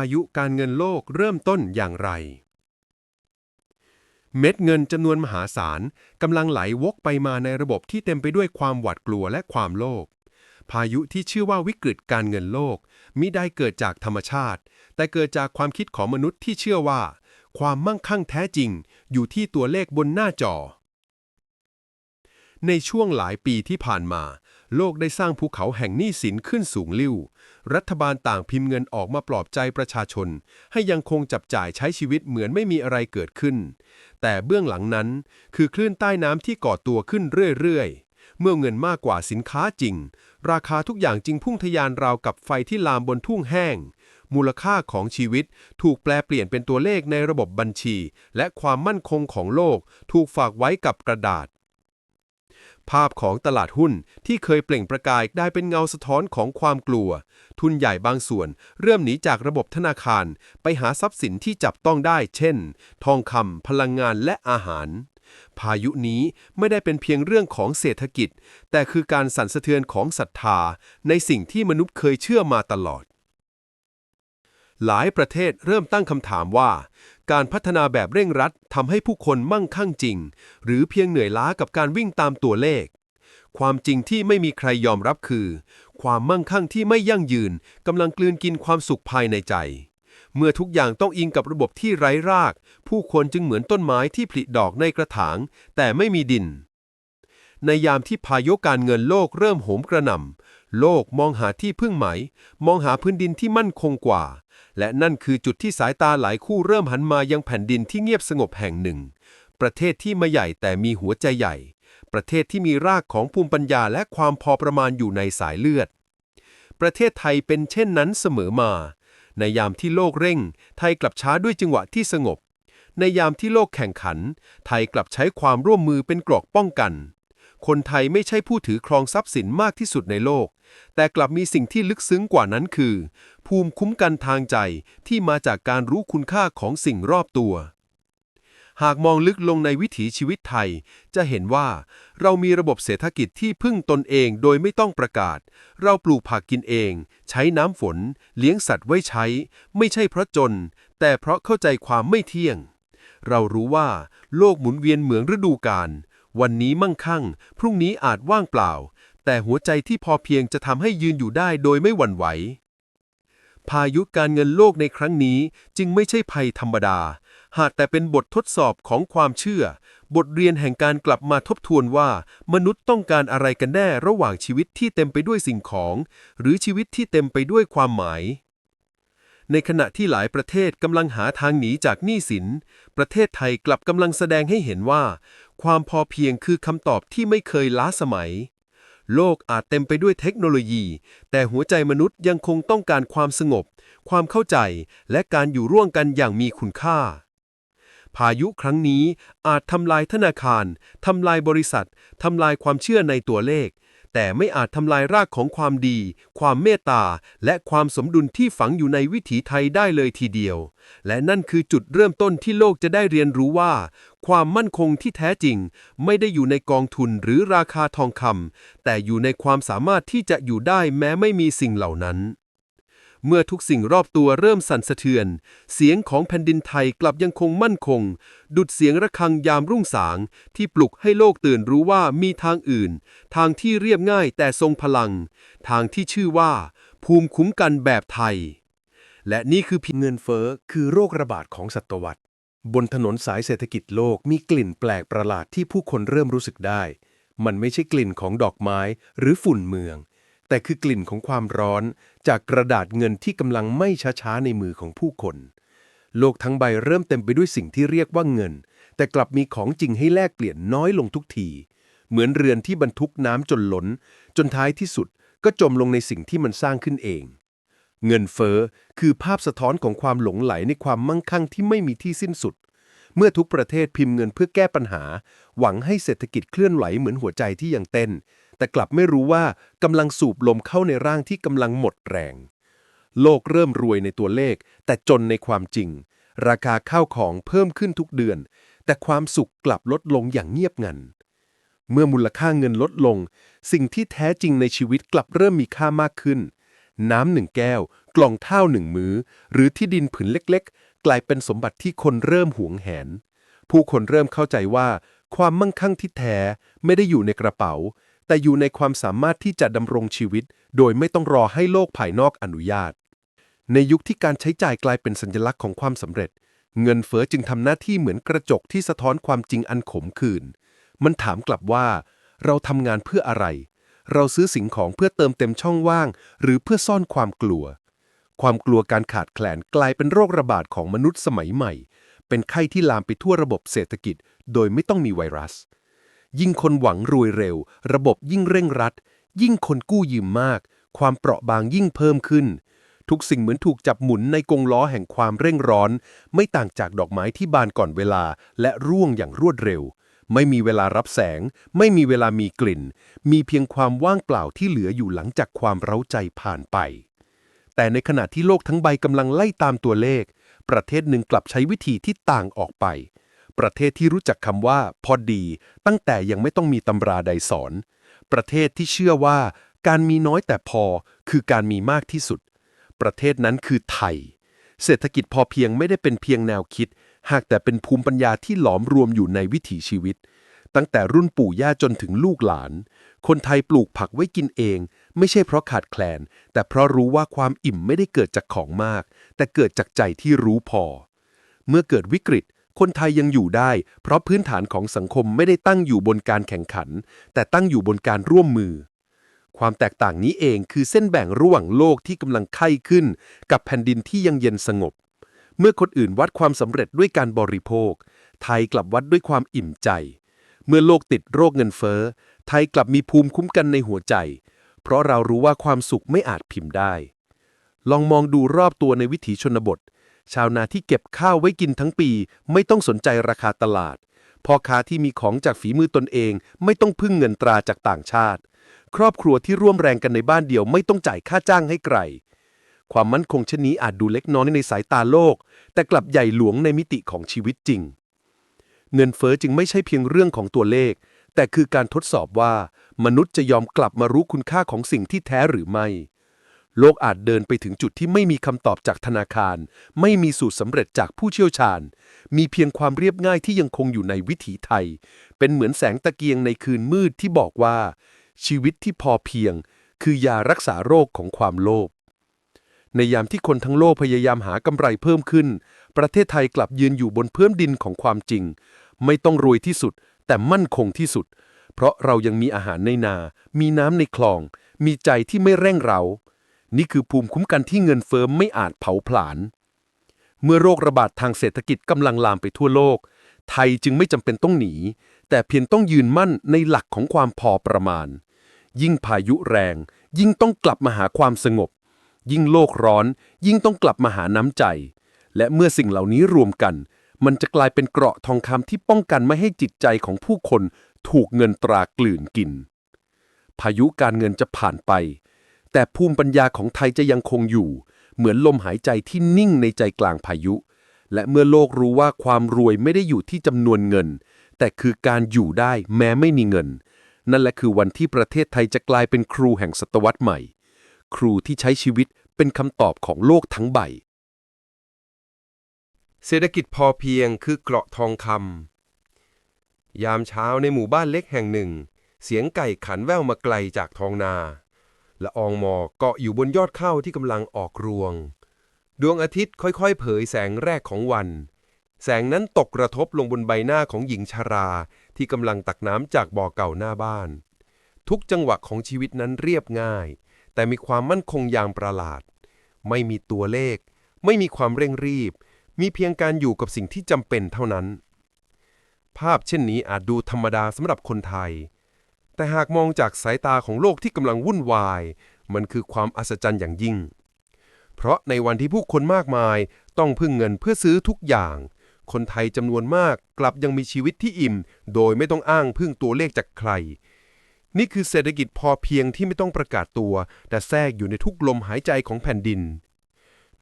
ายุการเงินโลกเริ่มต้นอย่างไร เม็ดเงินจำนวนมหาศาลกำลังไหลวกไปมาในระบบที่เต็มไปด้วยความหวาดกลัวและความโลภพายุที่ชื่อว่าวิกฤตการเงินโลกมิได้เกิดจากธรรมชาติ แต่เกิดจากความคิดของมนุษย์ที่เชื่อว่า ความมั่งคั่งแท้จริง อยู่ที่ตัวเลขบนหน้าจอ ในช่วงหลายปีที่ผ่านมา โลกได้สร้างภูเขาแห่งหนี้สินขึ้นสูงลิ่ว รัฐบาลต่างพิมพ์เงินออกมาปลอบใจประชาชน ให้ยังคงจับจ่ายใช้ชีวิตเหมือนไม่มีอะไรเกิดขึ้น แต่เบื้องหลังนั้นคือคลื่นใต้น้ำที่ก่อตัวขึ้นเรื่อยๆ เมื่อเงินมากกว่าสินค้าจริง ราคาทุกอย่างจึงพุ่งทะยานราวกับไฟที่ลามบนทุ่งแห้ง มูลค่าของชีวิตถูกแปลเปลี่ยนเป็นตัวเลขในระบบบัญชี และความมั่นคงของโลกถูกฝากไว้กับกระดาษ ภาพของตลาดหุ้นที่เคยเปล่งประกายได้เป็นเงาสะท้อนของความกลัว ทุนใหญ่บางส่วน เริ่มหนีจากระบบธนาคาร ไปหาทรัพย์สินที่จับต้องได้ เช่น ทองคำพลังงานและอาหาร พายุนี้ไม่ได้เป็นเพียงเรื่องของเศรษฐกิจ แต่คือการสั่นสะเทือนของศรัทธา ในสิ่งที่มนุษย์เคยเชื่อมาตลอดหลายประเทศเริ่มตั้งคำถามว่า การพัฒนาแบบเร่งรัดทำให้ผู้คนมั่งคั่งจริง หรือเพียงเหนื่อยล้ากับการวิ่งตามตัวเลข ความจริงที่ไม่มีใครยอมรับคือ ความมั่งคั่งที่ไม่ยั่งยืนกำลังกลืนกินความสุขภายในใจ เมื่อทุกอย่างต้องอิงกับระบบที่ไร้ราก ผู้คนจึงเหมือนต้นไม้ที่ผลิดอกในกระถาง แต่ไม่มีดิน ในยามที่พายุการเงินโลกเริ่มโหมกระหน่ำโลกมองหาที่พึ่งไหมมองหาพื้นดินที่มั่นคงกว่า และนั่นคือจุดที่สายตาหลายคู่เริ่มหันมายังแผ่นดินที่เงียบสงบแห่งหนึ่ง ประเทศที่ไม่ใหญ่แต่มีหัวใจใหญ่ ประเทศที่มีรากของภูมิปัญญาและความพอประมาณอยู่ในสายเลือด ประเทศไทยเป็นเช่นนั้นเสมอมา ในยามที่โลกเร่ง ไทยกลับช้าด้วยจังหวะที่สงบ ในยามที่โลกแข่งขัน ไทยกลับใช้ความร่วมมือเป็นกรอกป้องกัน คนไทยไม่ใช่ผู้ถือครองทรัพย์สินมากที่สุดในโลก แต่กลับมีสิ่งที่ลึกซึ้งกว่านั้นคือ ภูมิคุ้มกันทางใจที่มาจากการรู้คุณค่าของสิ่งรอบตัว หากมองลึกลงในวิถีชีวิตไทย จะเห็นว่า เรามีระบบเศรษฐกิจที่พึ่งตนเองโดยไม่ต้องประกาศ เราปลูกผักกินเอง ใช้น้ำฝน เลี้ยงสัตว์ไว้ใช้ ไม่ใช่เพราะจน แต่เพราะเข้าใจความไม่เที่ยงเรารู้ว่า โลกหมุนเวียนเหมือนฤดูกาล วันนี้มั่งคั่ง พรุ่งนี้อาจว่างเปล่า แต่หัวใจที่พอเพียงจะทำให้ยืนอยู่ได้โดยไม่หวั่นไหว พายุการเงินโลกในครั้งนี้จึงไม่ใช่ภัยธรรมดา หากแต่เป็นบททดสอบของความเชื่อ บทเรียนแห่งการกลับมาทบทวนว่า มนุษย์ต้องการอะไรกันแน่ระหว่างชีวิตที่เต็มไปด้วยสิ่งของ หรือชีวิตที่เต็มไปด้วยความหมายในขณะที่หลายประเทศกำลังหาทางหนีจากหนี้สิน ประเทศไทยกลับกำลังแสดงให้เห็นว่า ความพอเพียงคือคำตอบที่ไม่เคยล้าสมัย โลกอาจเต็มไปด้วยเทคโนโลยี แต่หัวใจมนุษย์ยังคงต้องการความสงบ ความเข้าใจ และการอยู่ร่วมกันอย่างมีคุณค่า พายุครั้งนี้อาจทำลายธนาคาร ทำลายบริษัท ทำลายความเชื่อในตัวเลข แต่ไม่อาจทำลายรากของความดี ความเมตตา และความสมดุลที่ฝังอยู่ในวิถีไทยได้เลยทีเดียว และนั่นคือจุดเริ่มต้นที่โลกจะได้เรียนรู้ว่า ความมั่นคงที่แท้จริง ไม่ได้อยู่ในกองทุนหรือราคาทองคำแต่อยู่ในความสามารถที่จะอยู่ได้แม้ไม่มีสิ่งเหล่านั้น เมื่อทุกสิ่งรอบตัวเริ่มสั่นสะเทือน เสียงของแผ่นดินไทยกลับยังคงมั่นคง ดุดเสียงระฆังยามรุ่งสาง ที่ปลุกให้โลกตื่นรู้ว่ามีทางอื่น ทางที่เรียบง่ายแต่ทรงพลัง ทางที่ชื่อว่า ภูมิคุ้มกันแบบไทย และนี่คือพิเงินเฟ้อคือโรคระบาดของศตวรรษ บนถนนสายเศรษฐกิจโลกมีกลิ่นแปลกประหลาดที่ผู้คนเริ่มรู้สึกได้ มันไม่ใช่กลิ่นของดอกไม้หรือฝุ่นเมือง แต่คือกลิ่นของความร้อน จากกระดาษเงินที่กำลังไม่ช้าๆในมือของผู้คน โลกทั้งใบเริ่มเต็มไปด้วยสิ่งที่เรียกว่าเงิน แต่กลับมีของจริงให้แลกเปลี่ยนน้อยลงทุกที เหมือนเรือนที่บรรทุกน้ำจนล้น จนท้ายที่สุดก็จมลงในสิ่งที่มันสร้างขึ้นเอง เงินเฟ้อคือภาพสะท้อนของความหลงไหลในความมั่งคั่งที่ไม่มีที่สิ้นสุด เมื่อทุกประเทศพิมพ์เงินเพื่อแก้ปัญหา หวังให้เศรษฐกิจเคลื่อนไหวเหมือนหัวใจที่ยังเต้น แต่กลับไม่รู้ว่ากำลังสูบลมเข้าในร่างที่กำลังหมดแรง โลกเริ่มรวยในตัวเลข แต่จนในความจริง ราคาข้าวของเพิ่มขึ้นทุกเดือน แต่ความสุขกลับลดลงอย่างเงียบงัน เมื่อมูลค่าเงินลดลง สิ่งที่แท้จริงในชีวิตกลับเริ่มมีค่ามากขึ้น น้ำหนึ่งแก้ว กล่องข้าวหนึ่งมือ้อ หรือที่ดินผืนเล็ก ๆ กลายเป็นสมบัติที่คนเริ่มหวงแหน ผู้คนเริ่มเข้าใจว่าความมั่งคั่งที่แท้ไม่ได้อยู่ในกระเป๋า แต่อยู่ในความสามารถที่จะดำรงชีวิต โดยไม่ต้องรอให้โลกภายนอกอนุญาต ในยุคที่การใช้จ่ายกลายเป็นสัญลักษณ์ของความสำเร็จ เงินเฟ้อจึงทำหน้าที่เหมือนกระจกที่สะท้อนความจริงอันขมขื่นมันถามกลับว่า เราทำงานเพื่ออะไร เราซื้อสิ่งของเพื่อเติมเต็มช่องว่าง หรือเพื่อซ่อนความกลัว ความกลัวการขาดแคลนกลายเป็นโรคระบาดของมนุษย์สมัยใหม่ เป็นไข้ที่ลามไปทั่วระบบเศรษฐกิจ โดยไม่ต้องมีไวรัส ยิ่งคนหวังรวยเร็ว ระบบยิ่งเร่งรัด ยิ่งคนกู้ยืมมาก ความเปราะบางยิ่งเพิ่มขึ้น ทุกสิ่งเหมือนถูกจับหมุนในกงล้อแห่งความเร่งร้อน ไม่ต่างจากดอกไม้ที่บานก่อนเวลา และร่วงอย่างรวดเร็ว ไม่มีเวลารับแสง ไม่มีเวลามีกลิ่น มีเพียงความว่างเปล่าที่เหลืออยู่หลังจากความเร้าใจผ่านไป แต่ในขณะที่โลกทั้งใบกำลังไล่ตามตัวเลข ประเทศหนึ่งกลับใช้วิธีที่ต่างออกไป ประเทศที่รู้จักคำว่าพอดี ตั้งแต่ยังไม่ต้องมีตำราใดสอน ประเทศที่เชื่อว่า การมีน้อยแต่พอคือการมีมากที่สุด ประเทศนั้นคือไทย เศรษฐกิจพอเพียงไม่ได้เป็นเพียงแนวคิด หากแต่เป็นภูมิปัญญาที่หลอมรวมอยู่ในวิถีชีวิต ตั้งแต่รุ่นปู่ย่าจนถึงลูกหลาน คนไทยปลูกผักไว้กินเอง ไม่ใช่เพราะขาดแคลน แต่เพราะรู้ว่าความอิ่มไม่ได้เกิดจากของมาก แต่เกิดจากใจที่รู้พอ เมื่อเกิดวิกฤต คนไทยยังอยู่ได้ เพราะพื้นฐานของสังคมไม่ได้ตั้งอยู่บนการแข่งขัน แต่ตั้งอยู่บนการร่วมมือ ความแตกต่างนี้เองคือเส้นแบ่งระหว่างโลกที่กำลังไข้ขึ้น กับแผ่นดินที่ยังเย็นสงบ เมื่อคนอื่นวัดความสำเร็จด้วยการบริโภค ไทยกลับวัดด้วยความอิ่มใจ เมื่อโลกติดโรคเงินเฟ้อ ไทยกลับมีภูมิคุ้มกันในหัวใจ เพราะเรารู้ว่าความสุขไม่อาจพิมพ์ได้ ลองมองดูรอบตัวในวิถีชนบท ชาวนาที่เก็บข้าวไว้กินทั้งปี ไม่ต้องสนใจราคาตลาดพ่อค้าที่มีของจากฝีมือตนเอง ไม่ต้องพึ่งเงินตราจากต่างชาติ ครอบครัวที่ร่วมแรงกันในบ้านเดียวไม่ต้องจ่ายค่าจ้างให้ไกลความมั่นคงเช่นนี้อาจดูเล็กน้อยในสายตาโลก แต่กลับใหญ่หลวงในมิติของชีวิตจริง เงินเฟ้อจึงไม่ใช่เพียงเรื่องของตัวเลข แต่คือการทดสอบว่า มนุษย์จะยอมกลับมารู้คุณค่าของสิ่งที่แท้หรือไม่ โลกอาจเดินไปถึงจุดที่ไม่มีคำตอบจากธนาคาร ไม่มีสูตรสำเร็จจากผู้เชี่ยวชาญ มีเพียงความเรียบง่ายที่ยังคงอยู่ในวิถีไทย เป็นเหมือนแสงตะเกียงในคืนมืดที่บอกว่า ชีวิตที่พอเพียง คือยารักษาโรคของความโลภในยามที่คนทั้งโลกพยายามหากำไรเพิ่มขึ้น ประเทศไทยกลับยืนอยู่บนพื้นดินของความจริง ไม่ต้องรวยที่สุด แต่มั่นคงที่สุด เพราะเรายังมีอาหารในนา มีน้ำในคลอง มีใจที่ไม่เร่งเร้า นี่คือภูมิคุ้มกันที่เงินเฟ้อไม่อาจเผาผลาญ เมื่อโรคระบาดทางเศรษฐกิจกำลังลามไปทั่วโลก ไทยจึงไม่จำเป็นต้องหนี แต่เพียงต้องยืนมั่นในหลักของความพอประมาณ ยิ่งพายุแรง ยิ่งต้องกลับมาหาความสงบ ยิ่งโลกร้อน ยิ่งต้องกลับมาหาน้ำใจ และเมื่อสิ่งเหล่านี้รวมกัน มันจะกลายเป็นเกราะทองคำที่ป้องกันไม่ให้จิตใจของผู้คนถูกเงินตรากลืนกิน พายุการเงินจะผ่านไป แต่ภูมิปัญญาของไทยจะยังคงอยู่ เหมือนลมหายใจที่นิ่งในใจกลางพายุ และเมื่อโลกรู้ว่าความรวยไม่ได้อยู่ที่จำนวนเงิน แต่คือการอยู่ได้แม้ไม่มีเงิน นั่นแหละคือวันที่ประเทศไทยจะกลายเป็นครูแห่งศตวรรษใหม่ ครูที่ใช้ชีวิตเป็นคำตอบของโลกทั้งใบ เศรษฐกิจพอเพียงคือเกราะทองคำยามเช้าในหมู่บ้านเล็กแห่งหนึ่ง เสียงไก่ขันแว่วมาไกลจากท้องนา ละอองหมอกเกาะอยู่บนยอดข้าวที่กำลังออกรวง ดวงอาทิตย์ค่อยๆ เผยแสงแรกของวัน แสงนั้นตกกระทบลงบนใบหน้าของหญิงชรา ที่กำลังตักน้ำจากบ่อเก่าหน้าบ้าน ทุกจังหวะของชีวิตนั้นเรียบง่าย แต่มีความมั่นคงอย่างประหลาด ไม่มีตัวเลข ไม่มีความเร่งรีบ มีเพียงการอยู่กับสิ่งที่จำเป็นเท่านั้น ภาพเช่นนี้อาจดูธรรมดาสำหรับคนไทย แต่หากมองจากสายตาของโลกที่กำลังวุ่นวาย มันคือความอัศจรรย์อย่างยิ่ง เพราะในวันที่ผู้คนมากมายต้องพึ่งเงินเพื่อซื้อทุกอย่าง คนไทยจำนวนมากกลับยังมีชีวิตที่อิ่ม โดยไม่ต้องอ้างพึ่งตัวเลขจากใคร นี่คือเศรษฐกิจพอเพียงที่ไม่ต้องประกาศตัว แต่แทรกอยู่ในทุกลมหายใจของแผ่นดิน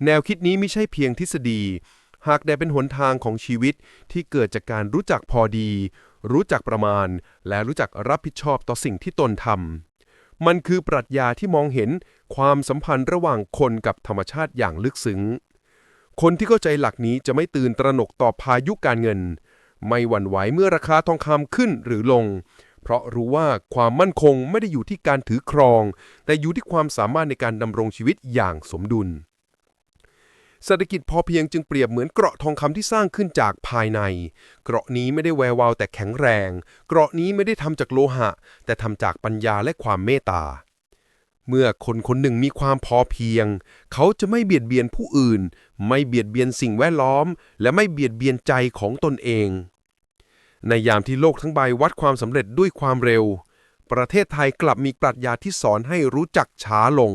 แนวคิดนี้ไม่ใช่เพียงทฤษฎี หากแต่เป็นหนทางของชีวิตที่เกิดจากการรู้จักพอดี รู้จักประมาณ และรู้จักรับผิดชอบต่อสิ่งที่ตนทำมันคือปรัชญาที่มองเห็นความสัมพันธ์ระหว่างคนกับธรรมชาติอย่างลึกซึ้ง คนที่เข้าใจหลักนี้จะไม่ตื่นตระหนกต่อพายุการเงิน ไม่หวั่นไหวเมื่อราคาทองคำขึ้นหรือลง เพราะรู้ว่าความมั่นคงไม่ได้อยู่ที่การถือครอง แต่อยู่ที่ความสามารถในการดำรงชีวิตอย่างสมดุล เศรษฐกิจพอเพียงจึงเปรียบเหมือนเกราะทองคำที่สร้างขึ้นจากภายใน เกราะนี้ไม่ได้แวววาวแต่แข็งแรง เกราะนี้ไม่ได้ทำจากโลหะ แต่ทำจากปัญญาและความเมตตา เมื่อคนคนหนึ่งมีความพอเพียง เขาจะไม่เบียดเบียนผู้อื่น ไม่เบียดเบียนสิ่งแวดล้อม และไม่เบียดเบียนใจของตนเอง ในยามที่โลกทั้งใบวัดความสำเร็จด้วยความเร็ว ประเทศไทยกลับมีปรัชญาที่สอนให้รู้จักช้าลง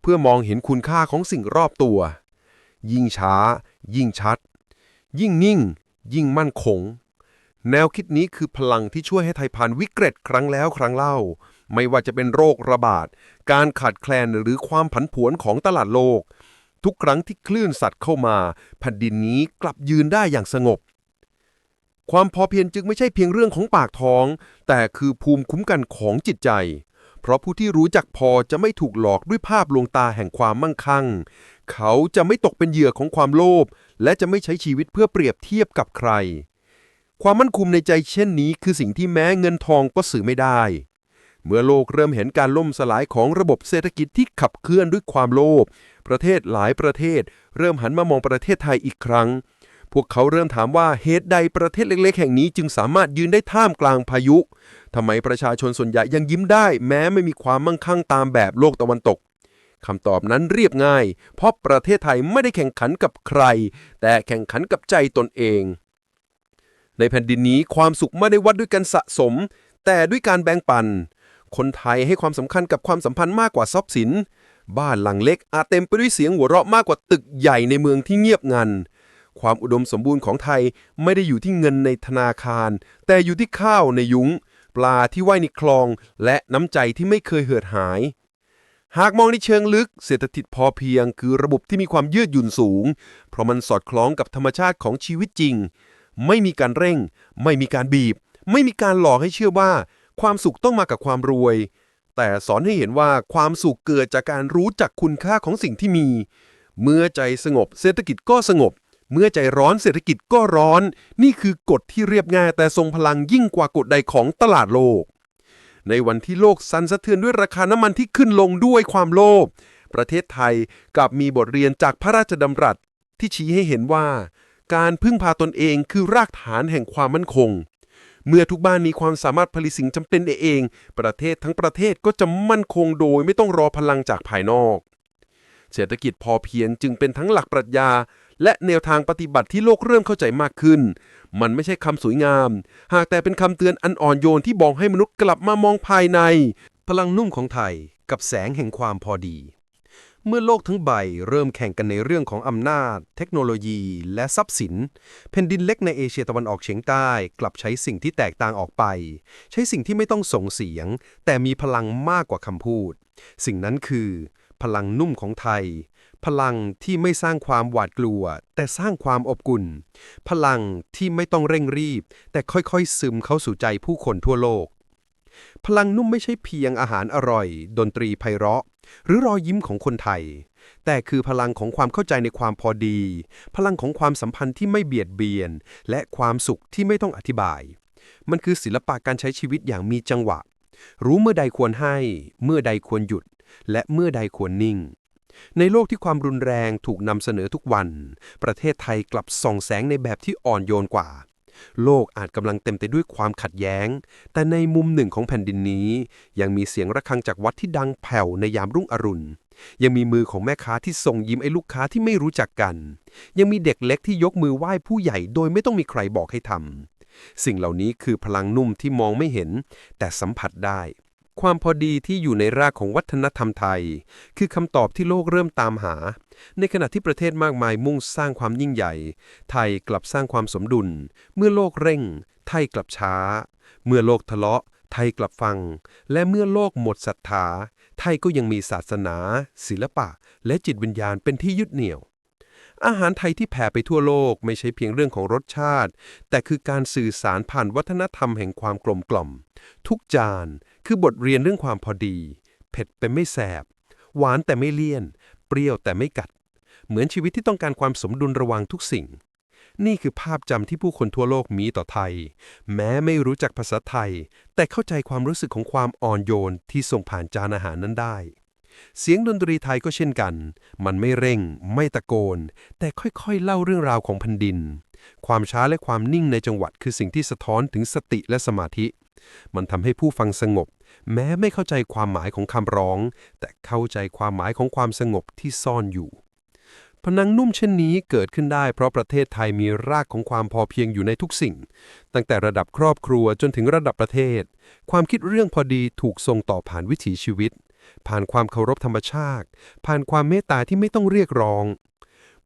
เพื่อมองเห็นคุณค่าของสิ่งรอบตัว ยิ่งช้า ยิ่งชัด ยิ่งนิ่ง ยิ่งมั่นคง แนวคิดนี้คือพลังที่ช่วยให้ไทยผ่านวิกฤตครั้งแล้วครั้งเล่า ไม่ว่าจะเป็นโรคระบาด การขาดแคลนหรือความผันผวนของตลาดโลก ทุกครั้งที่คลื่นสัตว์เข้ามา แผ่นดินนี้กลับยืนได้อย่างสงบความพอเพียงจึงไม่ใช่เพียงเรื่องของปากท้อง แต่คือภูมิคุ้มกันของจิตใจ เพราะผู้ที่รู้จักพอจะไม่ถูกหลอกด้วยภาพลวงตาแห่งความมั่งคั่ง เขาจะไม่ตกเป็นเหยื่อของความโลภและจะไม่ใช้ชีวิตเพื่อเปรียบเทียบกับใคร ความมั่นคงในใจเช่นนี้คือสิ่งที่แม้เงินทองก็สื่อไม่ได้ เมื่อโลกเริ่มเห็นการล่มสลายของระบบเศรษฐกิจที่ขับเคลื่อนด้วยความโลภประเทศหลายประเทศ เริ่มหันมามองประเทศไทยอีกครั้ง พวกเขาเริ่มถามว่าเหตุใดประเทศเล็ก ๆ แห่งนี้จึงสามารถยืนได้ท่ามกลางพายุทำไมประชาชนส่วนใหญ่ยังยิ้มได้ แม้ไม่มีความมั่งคั่งตามแบบโลกตะวันตก คำตอบนั้นเรียบง่าย เพราะประเทศไทยไม่ได้แข่งขันกับใคร แต่แข่งขันกับใจตนเอง ในแผ่นดินนี้ความสุขไม่ได้วัดด้วยการสะสม แต่ด้วยการแบ่งปัน คนไทยให้ความสำคัญกับความสัมพันธ์มากกว่าทรัพย์สิน บ้านหลังเล็กอาจเต็มไปด้วยเสียงหัวเราะมากกว่าตึกใหญ่ในเมืองที่เงียบงันความอุดมสมบูรณ์ของไทยไม่ได้อยู่ที่เงินในธนาคาร แต่อยู่ที่ข้าวในยุง้ง ปลาที่ว่ายในคลอง และน้ำใจที่ไม่เคยเหือดหาย หากมองในเชิงลึก เศรษฐกิจพอเพียง คือระบบที่มีความยืดหยุ่นสูง เพราะมันสอดคล้องกับธรรมชาติของชีวิตจริง ไม่มีการเร่ง ไม่มีการบีบ ไม่มีการหลอกให้เชื่อว่า ความสุขต้องมากับความรวย แต่สอนให้เห็นว่าความสุขเกิดจากการรู้จักคุณค่าของสิ่งที่มี เมื่อใจสงบ เศรษฐกิจก็สงบ เมื่อใจร้อนเศรษฐกิจก็ร้อน นี่คือกฎที่เรียบง่ายแต่ทรงพลังยิ่งกว่ากฎใดของตลาดโลก ในวันที่โลกสั่นสะเทือนด้วยราคาน้ำมันที่ขึ้นลงด้วยความโลภ ประเทศไทยกลับมีบทเรียนจากพระราชดำรัสที่ชี้ให้เห็นว่า การพึ่งพาตนเองคือรากฐานแห่งความมั่นคง เมื่อทุกบ้านมีความสามารถผลิตสิ่งจำเป็นเอง ประเทศทั้งประเทศก็จะมั่นคงโดยไม่ต้องรอพลังจากภายนอก เศรษฐกิจพอเพียงจึงเป็นทั้งหลักปรัชญา และแนวทางปฏิบัติที่โลกเริ่มเข้าใจมากขึ้น มันไม่ใช่คำสวยงาม หากแต่เป็นคำเตือนอันอ่อนโยนที่บอกให้มนุษย์กลับมามองภายใน พลังนุ่มของไทยกับแสงแห่งความพอดี เมื่อโลกทั้งใบเริ่มแข่งกันในเรื่องของอำนาจ เทคโนโลยี และทรัพย์สินแผ่นดินเล็กในเอเชียตะวันออกเฉียงใต้ กลับใช้สิ่งที่แตกต่างออกไป ใช้สิ่งที่ไม่ต้องส่งเสียง แต่มีพลังมากกว่าคำพูด สิ่งนั้นคือ พลังนุ่มของไทย พลังที่ไม่สร้างความหวาดกลัว แต่สร้างความอบอุ่น พลังที่ไม่ต้องเร่งรีบ แต่ค่อยๆซึมเข้าสู่ใจผู้คนทั่วโลก พลังนุ่มไม่ใช่เพียงอาหารอร่อย ดนตรีไพเราะ หรือรอยยิ้มของคนไทย แต่คือพลังของความเข้าใจในความพอดี พลังของความสัมพันธ์ที่ไม่เบียดเบียน และความสุขที่ไม่ต้องอธิบาย มันคือศิลปะการใช้ชีวิตอย่างมีจังหวะรู้เมื่อใดควรให้ เมื่อใดควรหยุด และเมื่อใดควรนิ่ง ในโลกที่ความรุนแรงถูกนำเสนอทุกวัน ประเทศไทยกลับส่องแสงในแบบที่อ่อนโยนกว่า โลกอาจกำลังเต็มไปด้วยความขัดแย้ง แต่ในมุมหนึ่งของแผ่นดินนี้ ยังมีเสียงระฆังจากวัดที่ดังแผ่วในยามรุ่งอรุณยังมีมือของแม่ค้าที่ส่งยิ้มไอ้ลูกค้าที่ไม่รู้จักกัน ยังมีเด็กเล็กที่ยกมือไหว้ผู้ใหญ่โดยไม่ต้องมีใครบอกให้ทำสิ่งเหล่านี้คือพลังนุ่มที่มองไม่เห็น แต่สัมผัสได้ ความพอดีที่อยู่ในรากของวัฒนธรรมไทย คือคำตอบที่โลกเริ่มตามหา ในขณะที่ประเทศมากมายมุ่งสร้างความยิ่งใหญ่ ไทยกลับสร้างความสมดุล เมื่อโลกเร่ง ไทยกลับช้า เมื่อโลกทะเลาะ ไทยกลับฟัง และเมื่อโลกหมดศรัทธา ไทยก็ยังมีศาสนา ศิลปะ และจิตวิญญาณเป็นที่ยึดเหนี่ยวอาหารไทยที่แผ่ไปทั่วโลกไม่ใช่เพียงเรื่องของรสชาติ แต่คือการสื่อสารผ่านวัฒนธรรมแห่งความกลมกล่อม ทุกจาน คือบทเรียนเรื่องความพอดี เผ็ดไปไม่แสบ หวานแต่ไม่เลี่ยน เปรี้ยวแต่ไม่กัด เหมือนชีวิตที่ต้องการความสมดุลระว่างทุกสิ่ง นี่คือภาพจำที่ผู้คนทั่วโลกมีต่อไทย แม้ไม่รู้จักภาษาไทย แต่เข้าใจความรู้สึกของความอ่อนโยนที่ส่งผ่านจานอาหารนั้นได้ เสียงดนตรีไทยก็เช่นกัน มันไม่เร่ง ไม่ตะโกน แต่ค่อยๆ เล่าเรื่องราวของแผ่นดิน ความช้าและความนิ่งในจังหวัดคือสิ่งที่สะท้อนถึงสติและสมาธิ มันทำให้ผู้ฟังสงบ แม้ไม่เข้าใจความหมายของคำร้อง แต่เข้าใจความหมายของความสงบที่ซ่อนอยู่ พนังนุ่มเช่นนี้เกิดขึ้นได้เพราะประเทศไทยมีรากของความพอเพียงอยู่ในทุกสิ่ง ตั้งแต่ระดับครอบครัวจนถึงระดับประเทศ ความคิดเรื่องพอดีถูกส่งต่อผ่านวิถีชีวิต ผ่านความเคารพธรรมชาติ ผ่านความเมตตาที่ไม่ต้องเรียกร้อง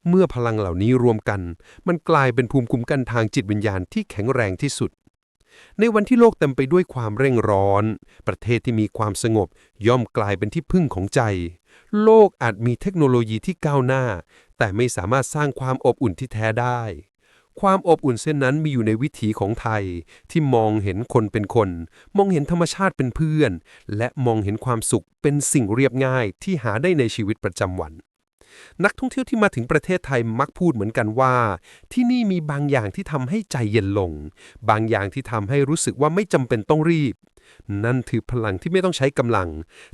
เมื่อพลังเหล่านี้รวมกัน มันกลายเป็นภูมิคุ้มกันทางจิตวิญญาณที่แข็งแรงที่สุด ในวันที่โลกเต็มไปด้วยความเร่งร้อน ประเทศที่มีความสงบย่อมกลายเป็นที่พึ่งของใจ โลกอาจมีเทคโนโลยีที่ก้าวหน้า แต่ไม่สามารถสร้างความอบอุ่นที่แท้ได้ ความอบอุ่นเส้นนั้นมีอยู่ในวิถีของไทย ที่มองเห็นคนเป็นคน มองเห็นธรรมชาติเป็นเพื่อน และมองเห็นความสุขเป็นสิ่งเรียบง่ายที่หาได้ในชีวิตประจำวัน นักท่องเที่ยวที่มาถึงประเทศไทยมักพูดเหมือนกันว่า ที่นี่มีบางอย่างที่ทำให้ใจเย็นลง บางอย่างที่ทำให้รู้สึกว่าไม่จำเป็นต้องรีบ นั่นคือพลังที่ไม่ต้องใช้กำลัง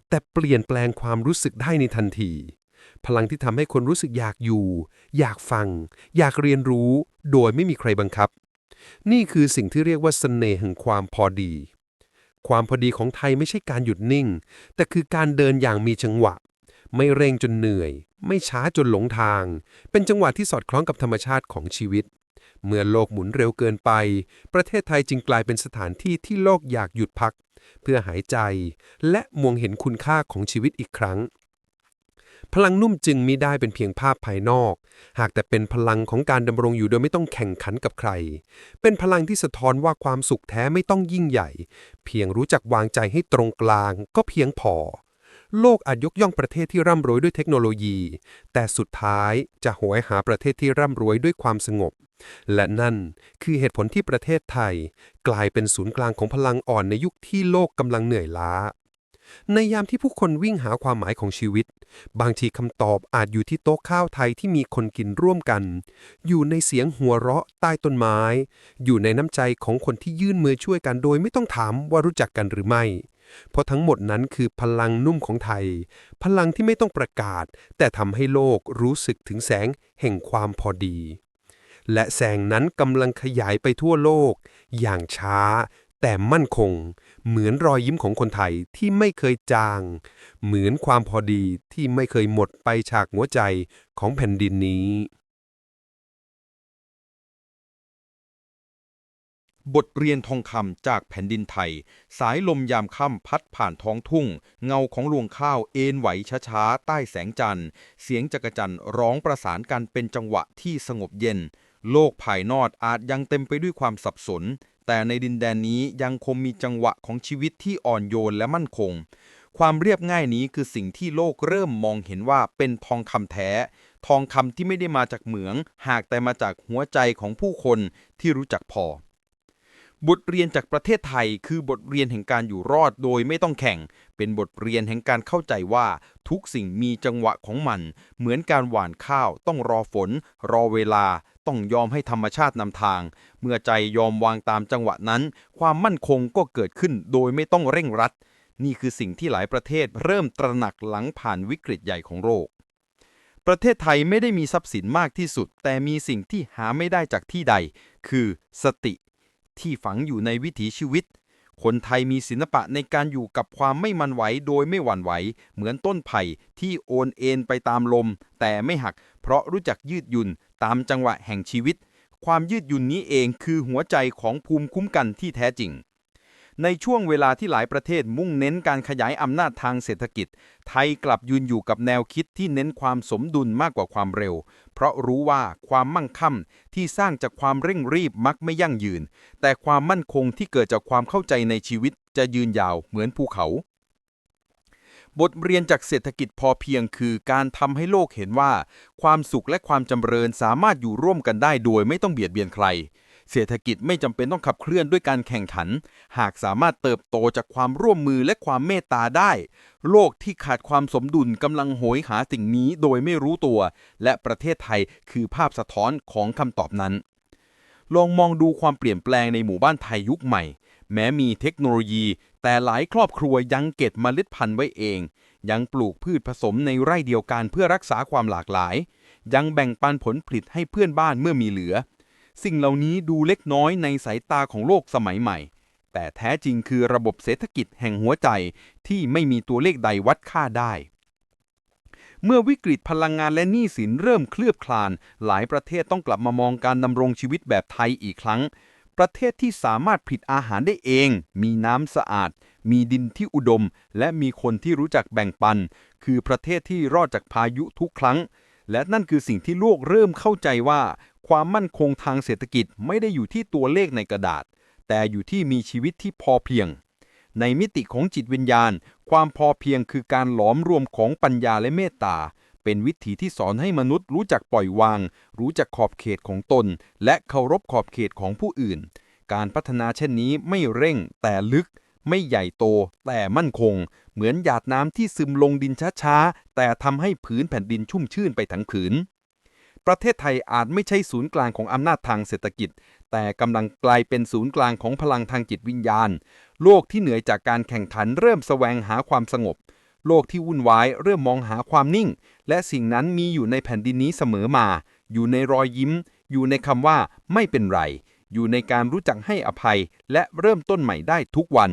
แต่เปลี่ยนแปลงความรู้สึกได้ในทันที พลังที่ทำให้คนรู้สึกอยากอยู่ อยากฟัง อยากเรียนรู้ โดยไม่มีใครบังคับ นี่คือสิ่งที่เรียกว่าเสน่ห์แห่งความพอดีความพอดีของไทยไม่ใช่การหยุดนิ่ง แต่คือการเดินอย่างมีจังหวะ ไม่เร่งจนเหนื่อย ไม่ช้าจนหลงทาง เป็นจังหวะที่สอดคล้องกับธรรมชาติของชีวิต เมื่อโลกหมุนเร็วเกินไป ประเทศไทยจึงกลายเป็นสถานที่ที่โลกอยากหยุดพัก เพื่อหายใจ และมองเห็นคุณค่าของชีวิตอีกครั้ง พลังนุ่มจึงมิได้เป็นเพียงภาพภายนอก หากแต่เป็นพลังของการดำรงอยู่โดยไม่ต้องแข่งขันกับใคร เป็นพลังที่สะท้อนว่าความสุขแท้ไม่ต้องยิ่งใหญ่ เพียงรู้จักวางใจให้ตรงกลางก็เพียงพอ โลกอาจยกย่องประเทศที่ร่ำรวยด้วยเทคโนโลยี แต่สุดท้ายจะโหยหาประเทศที่ร่ำรวยด้วยความสงบ และนั่นคือเหตุผลที่ประเทศไทย กลายเป็นศูนย์กลางของพลังอ่อนในยุคที่โลกกำลังเหนื่อยล้า ในยามที่ผู้คนวิ่งหาความหมายของชีวิต บางทีคำตอบอาจอยู่ที่โต๊ะข้าวไทยที่มีคนกินร่วมกัน อยู่ในเสียงหัวเราะใต้ต้นไม้ อยู่ในน้ำใจของคนที่ยื่นมือช่วยกันโดยไม่ต้องถามว่ารู้จักกันหรือไม่ เพราะทั้งหมดนั้นคือพลังนุ่มของไทย พลังที่ไม่ต้องประกาศ แต่ทำให้โลกรู้สึกถึงแสงแห่งความพอดี และแสงนั้นกำลังขยายไปทั่วโลก อย่างช้า แต่มั่นคง เหมือนรอยยิ้มของคนไทยที่ไม่เคยจาง เหมือนความพอดีที่ไม่เคยหมดไปจากหัวใจของแผ่นดินนี้ บทเรียนทองคำจากแผ่นดินไทย สายลมยามค่ำพัดผ่านท้องทุ่ง เงาของรวงข้าวเอ็นไหวช้าๆ ใต้แสงจันทร์ เสียงจักรจันร้องประสานกันเป็นจังหวะที่สงบเย็น โลกภายนอกอาจยังเต็มไปด้วยความสับสน แต่ในดินแดนนี้ยังคงมีจังหวะของชีวิตที่อ่อนโยนและมั่นคง ความเรียบง่ายนี้คือสิ่งที่โลกเริ่มมองเห็นว่าเป็นทองคำแท้ทองคำที่ไม่ได้มาจากเหมือง หากแต่มาจากหัวใจของผู้คนที่รู้จักพอ บทเรียนจากประเทศไทยคือบทเรียนแห่งการอยู่รอดโดยไม่ต้องแข่ง เป็นบทเรียนแห่งการเข้าใจว่าทุกสิ่งมีจังหวะของมัน เหมือนการหว่านข้าว ต้องรอฝน รอเวลา ต้องยอมให้ธรรมชาตินำทาง เมื่อใจยอมวางตามจังหวะนั้น ความมั่นคงก็เกิดขึ้นโดยไม่ต้องเร่งรัด นี่คือสิ่งที่หลายประเทศเริ่มตระหนักหลังผ่านวิกฤตใหญ่ของโลกประเทศไทยไม่ได้มีทรัพย์สินมากที่สุด แต่มีสิ่งที่หาไม่ได้จากที่ใด คือสติ ที่ฝังอยู่ในวิถีชีวิต คนไทยมีศิลปะในการอยู่กับความไม่มันไหวโดยไม่หวั่นไหว เหมือนต้นไผ่ที่โอนเอ็นไปตามลม แต่ไม่หัก เพราะรู้จักยืดหยุ่นตามจังหวะแห่งชีวิต ความยืดหยุ่นนี้เองคือหัวใจของภูมิคุ้มกันที่แท้จริง ในช่วงเวลาที่หลายประเทศมุ่งเน้นการขยายอำนาจทางเศรษฐกิจ ไทยกลับยืนอยู่กับแนวคิดที่เน้นความสมดุลมากกว่าความเร็ว เพราะรู้ว่าความมั่งคั่งที่สร้างจากความเร่งรีบมักไม่ยั่งยืน แต่ความมั่นคงที่เกิดจากความเข้าใจในชีวิตจะยืนยาวเหมือนภูเขา บทเรียนจากเศรษฐกิจพอเพียงคือการทำให้โลกเห็นว่า ความสุขและความจำเริญสามารถอยู่ร่วมกันได้โดยไม่ต้องเบียดเบียนใคร เศรษฐกิจไม่จำเป็นต้องขับเคลื่อนด้วยการแข่งขัน หากสามารถเติบโตจากความร่วมมือและความเมตตาได้ โลกที่ขาดความสมดุลกำลังโหยหาสิ่งนี้โดยไม่รู้ตัว และประเทศไทยคือภาพสะท้อนของคำตอบนั้น ลองมองดูความเปลี่ยนแปลงในหมู่บ้านไทยยุคใหม่ แม้มีเทคโนโลยี แต่หลายครอบครัวยังเก็บเมล็ดพันธุ์ไว้เอง ยังปลูกพืชผสมในไร่เดียวกันเพื่อรักษาความหลากหลาย ยังแบ่งปันผลผลิตให้เพื่อนบ้านเมื่อมีเหลือ สิ่งเหล่านี้ดูเล็กน้อยในสายตาของโลกสมัยใหม่ แต่แท้จริงคือระบบเศรษฐกิจแห่งหัวใจที่ไม่มีตัวเลขใดวัดค่าได้ เมื่อวิกฤตพลังงานและหนี้สินเริ่มเคลือบคลาน หลายประเทศต้องกลับมามองการดำรงชีวิตแบบไทยอีกครั้ง ประเทศที่สามารถผลิตอาหารได้เอง มีน้ำสะอาด มีดินที่อุดม และมีคนที่รู้จักแบ่งปัน คือประเทศที่รอดจากพายุทุกครั้งและนั่นคือสิ่งที่โลกเริ่มเข้าใจว่า ความมั่นคงทางเศรษฐกิจไม่ได้อยู่ที่ตัวเลขในกระดาษ แต่อยู่ที่มีชีวิตที่พอเพียง ในมิติของจิตวิญญาณ ความพอเพียงคือการหลอมรวมของปัญญาและเมตตา เป็นวิถีที่สอนให้มนุษย์รู้จักปล่อยวาง รู้จักขอบเขตของตน และเคารพขอบเขตของผู้อื่น การพัฒนาเช่นนี้ไม่เร่ง แต่ลึก ไม่ใหญ่โต แต่มั่นคง เหมือนหยาดน้ำที่ซึมลงดินช้าๆแต่ทำให้ผืนแผ่นดินชุ่มชื่นไปทั้งผืน ประเทศไทยอาจไม่ใช่ศูนย์กลางของอำนาจทางเศรษฐกิจ แต่กำลังกลายเป็นศูนย์กลางของพลังทางจิตวิญญาณ โลกที่เหนื่อยจากการแข่งขันเริ่มแสวงหาความสงบ โลกที่วุ่นวายเริ่มมองหาความนิ่ง และสิ่งนั้นมีอยู่ในแผ่นดินนี้เสมอมา อยู่ในรอยยิ้ม อยู่ในคำว่าไม่เป็นไร อยู่ในการรู้จักให้อภัย และเริ่มต้นใหม่ได้ทุกวัน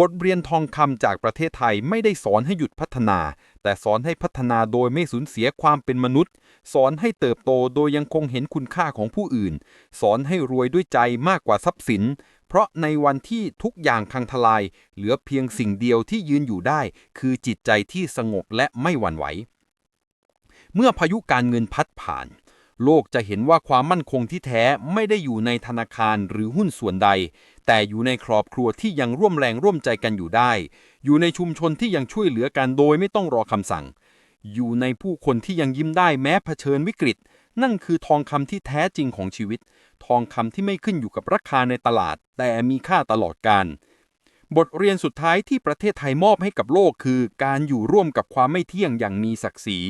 บทเรียนทองคำจากประเทศไทยไม่ได้สอนให้หยุดพัฒนา แต่สอนให้พัฒนาโดยไม่สูญเสียความเป็นมนุษย์ สอนให้เติบโตโดยยังคงเห็นคุณค่าของผู้อื่น สอนให้รวยด้วยใจมากกว่าทรัพย์สิน เพราะในวันที่ทุกอย่างพังทลาย เหลือเพียงสิ่งเดียวที่ยืนอยู่ได้ คือจิตใจที่สงบและไม่หวั่นไหว เมื่อพายุการเงินพัดผ่าน โลกจะเห็นว่าความมั่นคงที่แท้ไม่ได้อยู่ในธนาคารหรือหุ้นส่วนใด แต่อยู่ในครอบครัวที่ยังร่วมแรงร่วมใจกันอยู่ได้ อยู่ในชุมชนที่ยังช่วยเหลือกันโดยไม่ต้องรอคำสั่ง อยู่ในผู้คนที่ยังยิ้มได้แม้เผชิญวิกฤต นั่นคือทองคำที่แท้จริงของชีวิต ทองคำที่ไม่ขึ้นอยู่กับราคาในตลาด แต่มีค่าตลอดกาล บทเรียนสุดท้ายที่ประเทศไทยมอบให้กับโลกคือ การอยู่ร่วมกับความไม่เที่ยงอย่างมีศักดิ์ศรี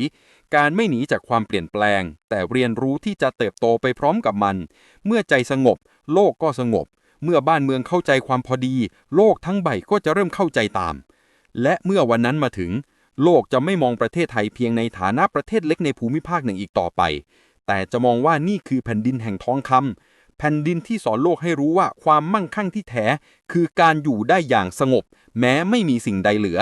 การไม่หนีจากความเปลี่ยนแปลง แต่เรียนรู้ที่จะเติบโตไปพร้อมกับมัน เมื่อใจสงบ โลกก็สงบ เมื่อบ้านเมืองเข้าใจความพอดี โลกทั้งใบก็จะเริ่มเข้าใจตาม และเมื่อวันนั้นมาถึง โลกจะไม่มองประเทศไทยเพียงในฐานะประเทศเล็กในภูมิภาคหนึ่งอีกต่อไป แต่จะมองว่านี่คือแผ่นดินแห่งทองคำ แผ่นดินที่สอนโลกให้รู้ว่าความมั่งคั่งที่แท้ คือการอยู่ได้อย่างสงบ แม้ไม่มีสิ่งใดเหลือ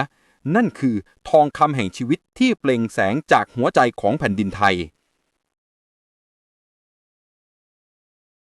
นั่นคือทองคำแห่งชีวิตที่เปล่งแสงจากหัวใจของแผ่นดินไทย